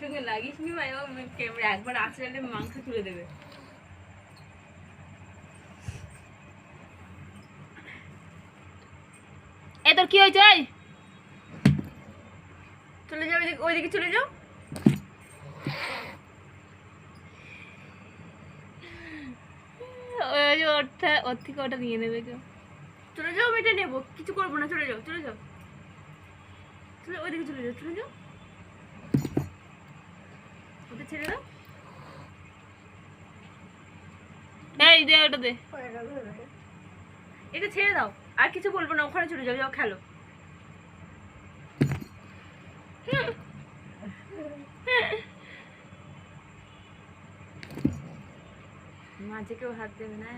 সঙ্গে লাগিস নি ভাই? ও ক্যামেরা একবার আসলে মাংস তুলে দেবে। এ তোর কি হয়েছে? চলে যাও ওইদিকে ওইদিকে চলে যাও। ওরটা ওর থেকে ওটা নিয়ে নেবে চলে যাও, আমি এটা নেব। কিছু করব না, চলে যাও চলে যাও। চলে ওইদিকে চলে যাও চলে যাও। ওটা ছেড়ে দাও। এই দে ওটা দে। এটা ছেড়ে দাও। আর কিছু বলব না ওখানে চলে যাও যাও খেলো। মাঝে কেউ হাত দেবে না